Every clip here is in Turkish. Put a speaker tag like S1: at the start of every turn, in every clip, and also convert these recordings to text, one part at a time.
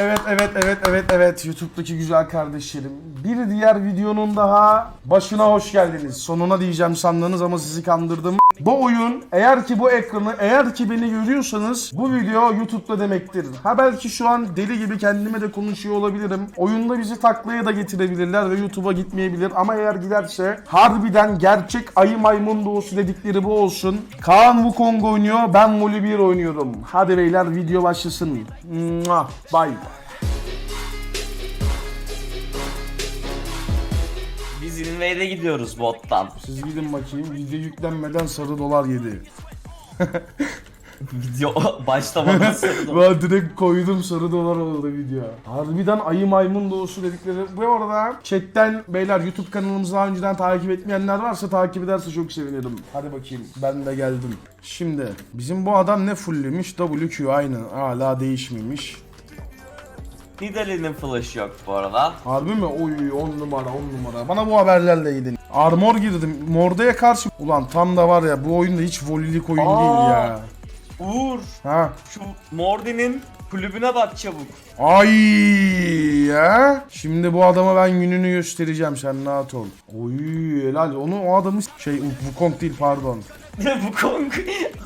S1: Evet evet evet evet evet YouTube'daki güzel kardeşlerim. Bir diğer videonun daha başına hoş geldiniz. Sonuna diyeceğim sandınız ama sizi kandırdım. Bu oyun eğer ki bu ekranı eğer ki beni görüyorsanız bu video YouTube'da demektir. Ha belki şu an deli gibi kendime de konuşuyor olabilirim. Oyunda bizi taklaya da getirebilirler ve YouTube'a gitmeyebilir ama eğer giderse harbiden gerçek ayı maymun doğusu dedikleri bu olsun. Kaan Wukong oynuyor ben Voli 1 oynuyorum. Hadi beyler video başlasın. Mua, Bye.
S2: Invade'e gidiyoruz bottan.
S1: Siz gidin bakayım video yüklenmeden sarı dolar yedi.
S2: Video başlamadan sonra.
S1: Ben direkt koydum sarı dolar oldu video. Harbiden ayı maymun doğusu dedikleri. Bu arada chatten beyler YouTube kanalımızı daha önceden takip etmeyenler varsa takip ederse çok sevinirim. Hadi bakayım ben de geldim. Şimdi bizim bu adam ne fulllemiş? WQ aynı. Hala değişmemiş.
S2: Nidalee'nin flash'ı yok bu arada.
S1: Harbi mi? Oy 10 numara 10 numara. Bana bu haberlerle gidin. Armor girdim. Morda'ya karşı. Ulan tam da var ya bu oyunda hiç volilik oyun
S2: Aa.
S1: değil ya.
S2: Uğur
S1: Ha.
S2: şu Mordi'nin kulübüne bak çabuk.
S1: Ay ya. Şimdi bu adama ben gününü göstereceğim sen rahat ol. Oy helal onu o adamı şey Wukong değil pardon.
S2: bu Kong.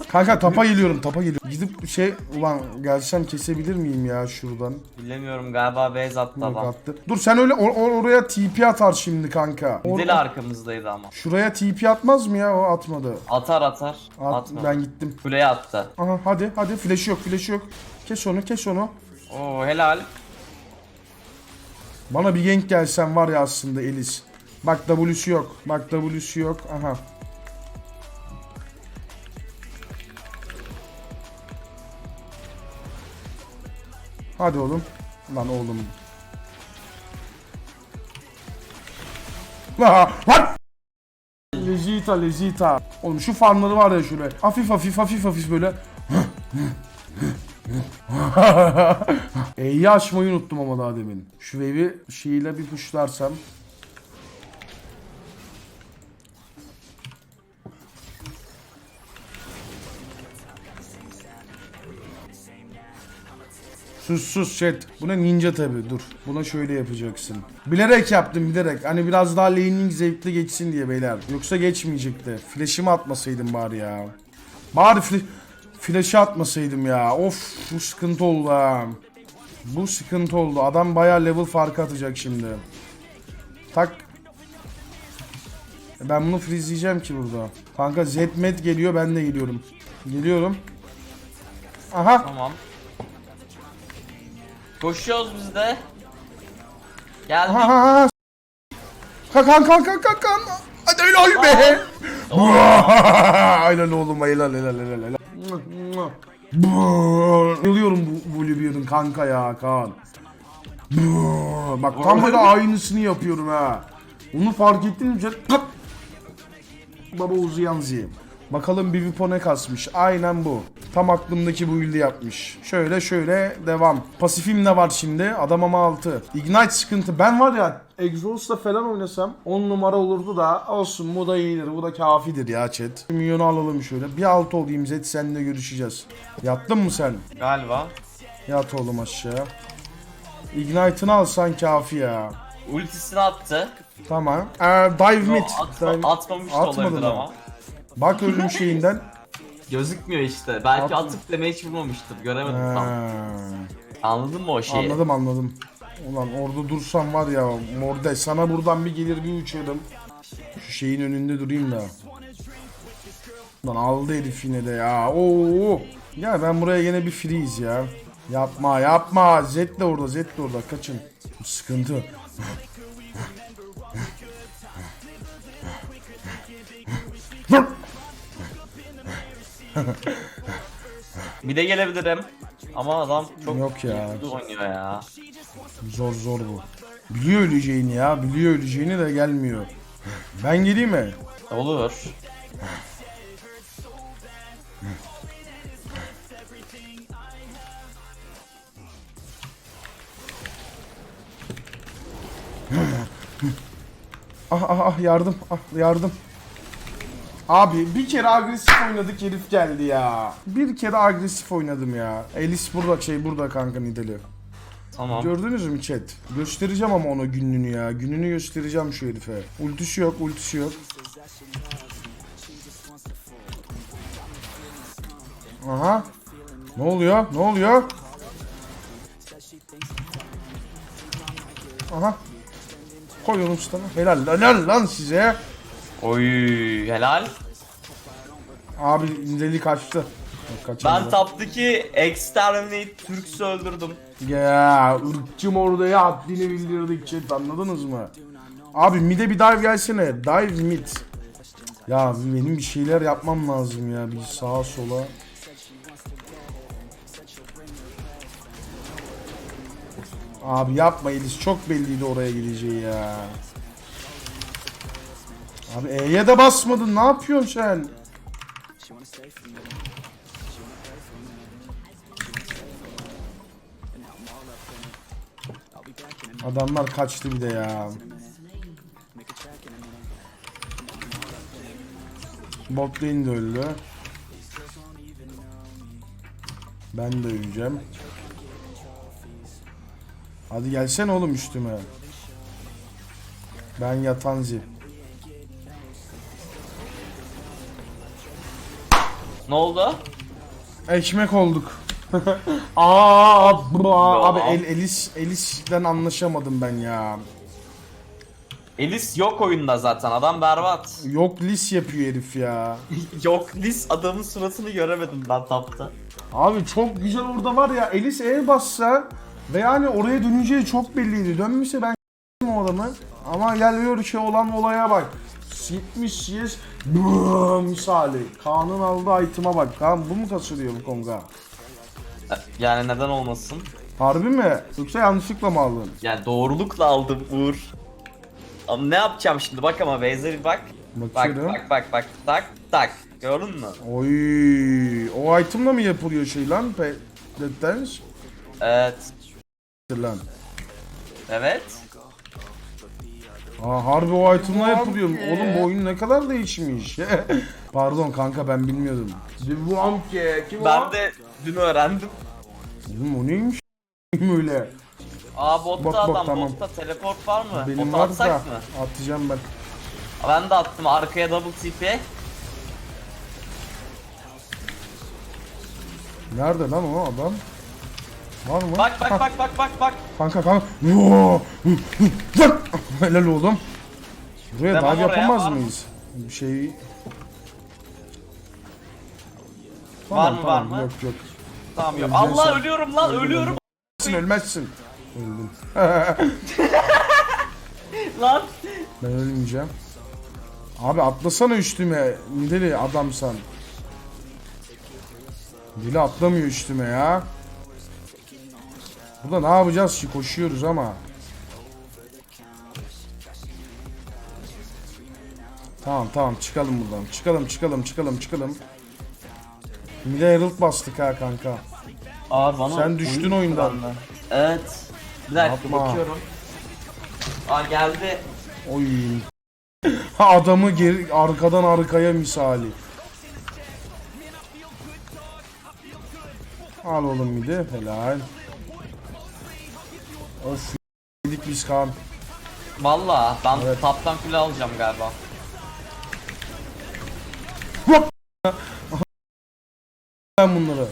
S1: Kanka tapa geliyorum tapa geliyorum. Gidip şey ulan gelsem kesebilir miyim ya şuradan?
S2: Bilemiyorum galiba base attı
S1: Yok
S2: adam.
S1: attı. Dur sen öyle or- or- oraya TP atar şimdi kanka. Or-
S2: Nidale arkamızdaydı ama.
S1: Şuraya TP atmaz mı ya o atmadı.
S2: Atar atar.
S1: At,
S2: Atma.
S1: ben gittim.
S2: Kuleye attı.
S1: Aha hadi hadi flash yok flash yok. Kes onu kes onu.
S2: Oo helal.
S1: Bana bir gank gelsen var ya aslında Elis. Bak W'su yok. Bak W'su yok. Aha. Hadi oğlum. Lan oğlum. Lan! Lezita lezita. Oğlum şu farmları var ya şöyle. Hafif hafif hafif hafif böyle. E'yi açmayı unuttum ama daha demin. Şu wave'i şeyle bir puşlarsam. Sus sus chat. Buna ninja tabi dur. Buna şöyle yapacaksın. Bilerek yaptım bilerek. Hani biraz daha laning zevkli geçsin diye beyler. Yoksa geçmeyecekti. Flash'ımı atmasaydım bari ya. Bari flash... Flash'ı atmasaydım ya. Of bu sıkıntı oldu ha. Bu sıkıntı oldu. Adam bayağı level farkı atacak şimdi. Tak. E Ben bunu freezleyeceğim ki burada. Kanka Zedmed geliyor ben de geliyorum. Geliyorum. Aha.
S2: Tamam. Koşuyoruz biz de. Geldik.
S1: Aha. aha. Kalk kalk kalk kalk kalk. Hadi helal be. helal oğlum helal helal helal helal. Bayılıyorum bu Bolivia'nın kanka ya Kaan. Bak tam böyle aynısını yapıyorum ha. Onu fark ettin mi? Baba Uziyanzi. Bakalım bir Vipo ne kasmış. Aynen bu. Tam aklımdaki bu build'i yapmış. Şöyle şöyle devam. Pasifim ne var şimdi? Adam ama 6. Ignite sıkıntı. Ben var ya Exhaust'la falan oynasam 10 numara olurdu da olsun bu da iyidir. Bu da kafidir ya chat. Milyonu alalım şöyle. Bir alt olayım Zed seninle görüşeceğiz. Yattın mı sen?
S2: Galiba.
S1: Yat oğlum aşağı. Ignite'ını alsan kafi ya.
S2: Ultisini attı.
S1: Tamam. Ee, dive mid.
S2: Atma-
S1: Dive-
S2: atmamış da olabilir ama.
S1: Bak ölüm şeyinden.
S2: Gözükmüyor işte. Belki
S1: At-
S2: atıp damage vurmamıştır. Göremedim tam. Anladın mı o şeyi?
S1: Anladım anladım. Ulan orada dursam var ya Morde sana buradan bir gelir bir uçarım. Şu şeyin önünde durayım da. Lan aldı herif yine de ya. Oo. Ya ben buraya yine bir freeze ya. Yapma yapma. Zed de orada Zed de orada kaçın. Sıkıntı.
S2: Bir de gelebilirim. Ama adam çok
S1: Yok ya.
S2: oynuyor ya.
S1: Zor zor bu. Biliyor öleceğini ya. Biliyor öleceğini de gelmiyor. Ben geleyim mi?
S2: Olur.
S1: Ah ah ah yardım ah yardım. Abi bir kere agresif oynadık herif geldi ya. Bir kere agresif oynadım ya. Elis burada şey burada kanka Nidali.
S2: Tamam.
S1: Gördünüz mü chat? Göstereceğim ama ona gününü ya. Gününü göstereceğim şu herife. Ultisi yok, ultisi yok. Aha. Ne oluyor? Ne oluyor? Aha. Koy oğlum sana. Helal, helal lan size.
S2: Oy helal.
S1: Abi deli kaçtı.
S2: Ben
S1: kaçamadı.
S2: taptaki Exterminate Türks'ü öldürdüm.
S1: Ya ırkçım orada ya haddini bildirdik chat anladınız mı? Abi mid'e bir dive gelsene. Dive mid. Ya benim bir şeyler yapmam lazım ya. Bir sağa sola. Abi yapma Elis çok belliydi oraya gideceği ya. Abi E'ye de basmadın ne yapıyorsun sen? Adamlar kaçtı bir de ya. Bot lane de öldü. Ben de öleceğim. Hadi gelsene oğlum üstüme. Ben yatanzi.
S2: Ne oldu?
S1: Ekmek olduk. Aa, bra- abi. El, Elis Elis'den anlaşamadım ben ya.
S2: Elis yok oyunda zaten adam berbat.
S1: Yok lis yapıyor herif ya.
S2: yok Lis adamın suratını göremedim ben tapta.
S1: Abi çok güzel orada var ya Elis el bassa ve yani oraya döneceği çok belliydi. Dönmüşse ben o adamı. Ama geliyor ki olan olaya bak. 70 yes brrr misali. Kaan'ın aldığı item'a bak. Kaan bu mu kaçırıyor bu konga?
S2: Yani neden olmasın?
S1: Harbi mi? Yoksa yanlışlıkla mı aldın?
S2: Yani doğrulukla aldım Uğur. Ama ne yapacağım şimdi bak ama Beyza bir bak. Bak
S1: Bakıyorum.
S2: bak bak bak tak tak. Gördün mü?
S1: Oy, o item'la mı yapılıyor şey lan? Pe Dead Dance?
S2: Evet.
S1: lan.
S2: Evet.
S1: Aa harbi o item'la yapılıyor. Oğlum bu oyun ne kadar değişmiş. Pardon kanka ben bilmiyordum. Divamke kim
S2: Ben de dün öğrendim.
S1: Oğlum o neymiş öyle?
S2: Aa botta
S1: Bot, bot,
S2: adam
S1: tamam.
S2: botta teleport var mı?
S1: Benim
S2: Botu
S1: var
S2: atsak
S1: da
S2: mı?
S1: atacağım ben.
S2: Ben de attım arkaya double TP.
S1: Nerede lan o adam? Var mı?
S2: Bak bak bak bak bak bak.
S1: Kanka kanka. Yoo! Lan! Helal oğlum. Buraya
S2: Devam
S1: dive
S2: oraya,
S1: yapamaz
S2: var mı?
S1: mıyız? Bir şey...
S2: Var mı, var mı?
S1: Yok yok.
S2: Tamam yok.
S1: Öleceksin
S2: Allah
S1: sen.
S2: ölüyorum lan ölüyorum.
S1: Ölmezsin ölmezsin. Öldüm.
S2: Lan.
S1: Ben ölmeyeceğim. Abi atlasana üstüme. Deli adamsan. Deli atlamıyor üstüme ya. Burada ne yapacağız ki? Koşuyoruz ama. Tamam tamam çıkalım buradan. Çıkalım çıkalım çıkalım çıkalım. De Herald bastık ha kanka.
S2: Abi bana
S1: Sen düştün oyundan.
S2: Evet. Bir dakika
S1: Yapma.
S2: bakıyorum. Aa geldi.
S1: Oy. Adamı geri arkadan arkaya misali. Al oğlum bir de helal. Of yedik biz kan.
S2: Valla ben
S1: Evet.
S2: taptan kule alacağım galiba.
S1: Ben bunları.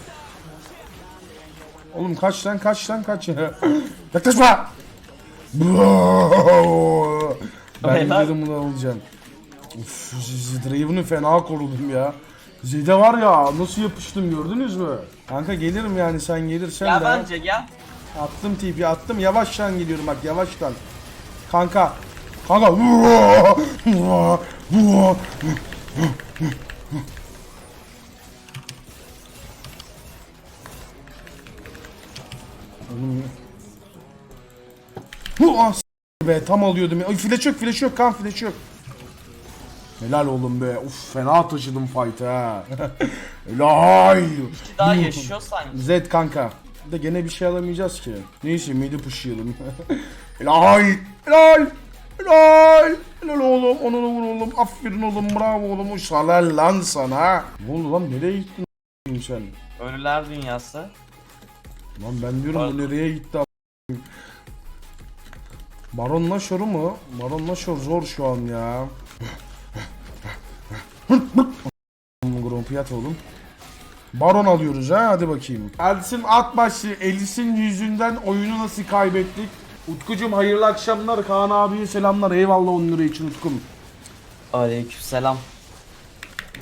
S1: Oğlum kaç lan kaç lan kaç. Yaklaşma. ben giderim bunu alacağım. Uf, Draven'ı fena korudum ya. Zede var ya nasıl yapıştım gördünüz mü? Kanka gelirim yani sen gelirsen
S2: Gel
S1: de.
S2: bence gel.
S1: Attım TP attım yavaştan geliyorum bak yavaştan. Kanka. Kanka. Bu ah be tam alıyordum. Ay flash yok flash yok kan flash yok. Helal oğlum be. Uf fena taşıdım fight'ı ha. Helal.
S2: İki daha yaşıyor sanki.
S1: Z kanka. De gene bir şey alamayacağız ki. Neyse midi pushlayalım. helal. Helal. Helal. Helal oğlum. Onu da vur oğlum. Aferin oğlum. Bravo oğlum. Helal lan sana. Ne oldu lan? Nereye gittin sen?
S2: Ölüler dünyası.
S1: Lan ben diyorum bu nereye gitti? Baron Nashor'u mu? Baron Nashor zor şu an ya. Grompiyat oğlum. Baron alıyoruz ha hadi bakayım. Ersin Atbaşı Elis'in yüzünden oyunu nasıl kaybettik? Utkucum hayırlı akşamlar. Kaan abiye selamlar. Eyvallah 10 lira için Utkum.
S2: Aleykümselam.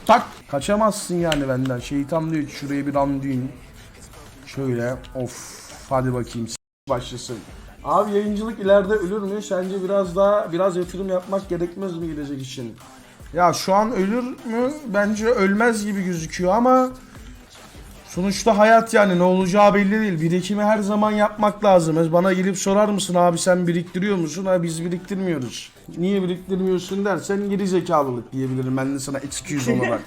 S1: Tak. Kaçamazsın yani benden. Şeytan diyor ki şuraya bir anduyun. Şöyle. Of. Hadi bakayım. S- başlasın. Abi yayıncılık ileride ölür mü? Sence biraz daha biraz yatırım yapmak gerekmez mi gelecek için? Ya şu an ölür mü? Bence ölmez gibi gözüküyor ama sonuçta hayat yani ne olacağı belli değil. Birikimi her zaman yapmak lazım. Bana gelip sorar mısın abi sen biriktiriyor musun? Ha biz biriktirmiyoruz. Niye biriktirmiyorsun dersen geri zekalılık diyebilirim ben de sana excuse olarak.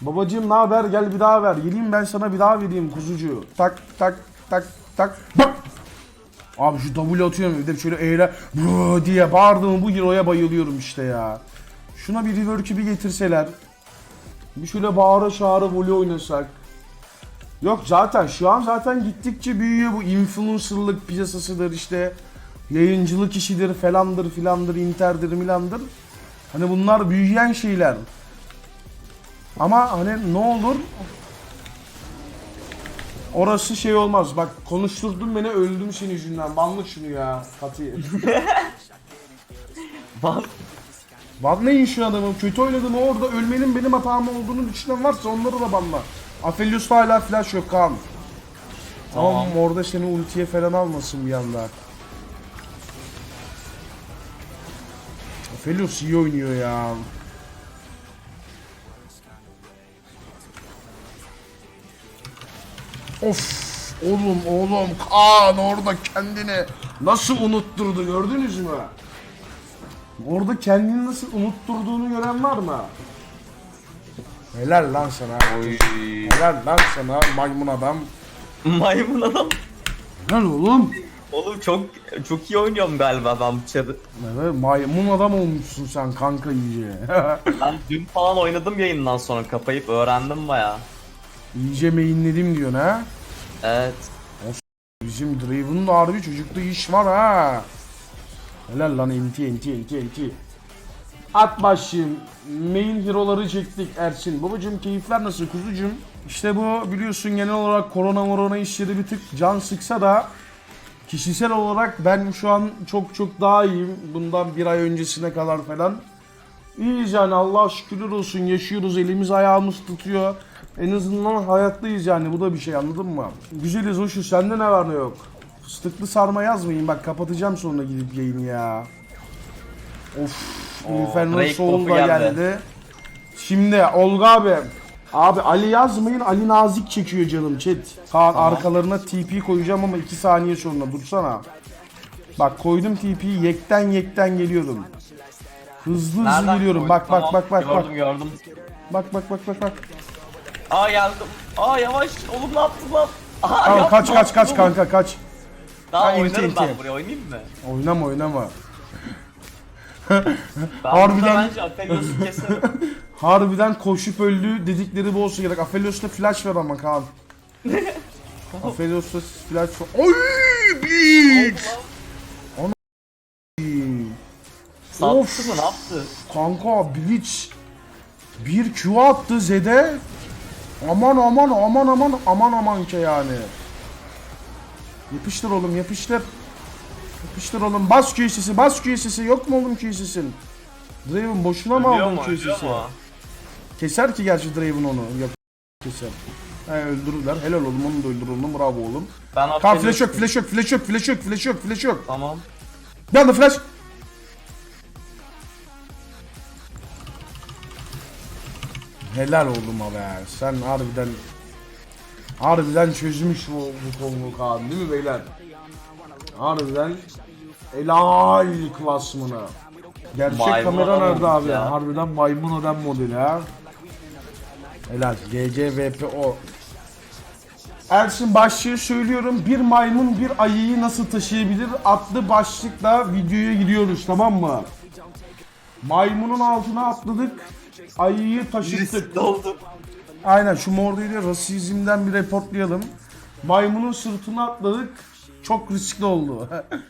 S1: Babacığım ne haber gel bir daha ver. Geleyim ben sana bir daha vereyim kuzucu. Tak tak tak tak. Bak. Abi şu W atıyorum bir de şöyle "Bro" diye bağırdığım bu hero'ya bayılıyorum işte ya. Şuna bir rework'ü bir getirseler. Bir şöyle bağıra çağıra voley oynasak. Yok zaten şu an zaten gittikçe büyüyor bu influencerlık piyasasıdır işte. Yayıncılık işidir falandır filandır interdir milandır. Hani bunlar büyüyen şeyler. Ama hani ne olur Orası şey olmaz. Bak konuşturdun beni öldüm senin yüzünden. Banlı şunu ya. Fatih.
S2: Bak.
S1: Banlayın şu adamı. Kötü oynadım orada ölmenin benim hatam olduğunu düşünen varsa onları da banla. Aphelios'ta hala flash yok Kaan. Tamam.
S2: Tamam.
S1: orada seni ultiye falan almasın bir anda. Aphelios iyi oynuyor ya. Of oğlum oğlum Kaan orada kendini nasıl unutturdu gördünüz mü? Orada kendini nasıl unutturduğunu gören var mı? Helal lan sana.
S2: Oy.
S1: Helal lan sana maymun adam.
S2: Maymun adam.
S1: Helal oğlum.
S2: Oğlum çok çok iyi oynuyorum galiba ben bu çarı.
S1: Evet maymun adam olmuşsun sen kanka iyice.
S2: Ben dün falan oynadım yayından sonra kapayıp öğrendim baya.
S1: iyice mainledim diyorsun ha.
S2: Evet.
S1: Bizim Draven'ın harbi çocukta iş var ha. Helal lan enti enti enti enti. At başım. Main hero'ları çektik Ersin. Babacım keyifler nasıl kuzucum? İşte bu biliyorsun genel olarak korona morona işleri bir tık can sıksa da kişisel olarak ben şu an çok çok daha iyiyim. Bundan bir ay öncesine kadar falan. İyiyiz yani Allah şükürler olsun yaşıyoruz elimiz ayağımız tutuyor. En azından hayattayız yani bu da bir şey anladın mı? Güzeliz hoşuz sende ne var ne yok. Fıstıklı sarma yazmayın bak kapatacağım sonra gidip yayını ya. Of
S2: Oo,
S1: Infernal
S2: Drake
S1: Soul da
S2: geldi.
S1: geldi. Şimdi Olga abi. Abi Ali yazmayın Ali nazik çekiyor canım chat. Kaan arkalarına TP koyacağım ama 2 saniye sonra dursana. Bak koydum TP'yi yekten yekten geliyorum. Hızlı hızlı
S2: Nereden
S1: geliyorum.
S2: koydun?
S1: Bak bak
S2: Tamam,
S1: bak bak bak.
S2: Gördüm gördüm.
S1: Bak bak bak bak bak.
S2: Aa geldim. Aa yavaş. Oğlum ne yaptın lan? Aha,
S1: Tamam
S2: yapma.
S1: kaç kaç kaç
S2: Oğlum,
S1: kanka kaç.
S2: Daha
S1: Ha,
S2: oynarım
S1: inti.
S2: ben buraya oynayayım mı?
S1: Oynama oynama. Harbiden-
S2: burada bence Aphelios'u keserim.
S1: Harbiden koşup öldü dedikleri bu olsa gerek. Aphelios'ta flash ver ama Kaan. Aphelios'ta flash ver. Oy! Big!
S2: Sattı mı ne yaptı?
S1: Kanka Bleach bir Q attı Zed'e. Aman aman aman aman aman aman ki yani. Yapıştır oğlum yapıştır. Yapıştır oğlum bas Q sesi bas Q sesi yok mu oğlum Q sesin? Draven boşuna mı
S2: Ölüyor
S1: aldın
S2: mu? Ölüyor?
S1: Keser ki gerçi Draven onu. Yok keser. He öldürürler. Helal oğlum onu da öldür oğlum. Bravo oğlum.
S2: Ben Aphelios...
S1: flash yok flash yok flash yok flash yok flash yok flash yok.
S2: Tamam.
S1: Bir anda flash. Helal oğlum be. Sen harbiden harbiden çözmüş bu, bu konuyu Kaan değil mi beyler? Harbiden helal klasmanı. Gerçek
S2: Maymun
S1: kamera nerede abi?
S2: ya.
S1: Harbiden maymun adam modeli ha. Helal. GCVPO. Ersin başlığı söylüyorum. Bir maymun bir ayıyı nasıl taşıyabilir adlı başlıkla videoya giriyoruz tamam mı? Maymunun altına atladık. Ayıyı taşıttık. Aynen şu mordoyu da rasizmden bir reportlayalım. Maymunun sırtına atladık. Çok riskli oldu.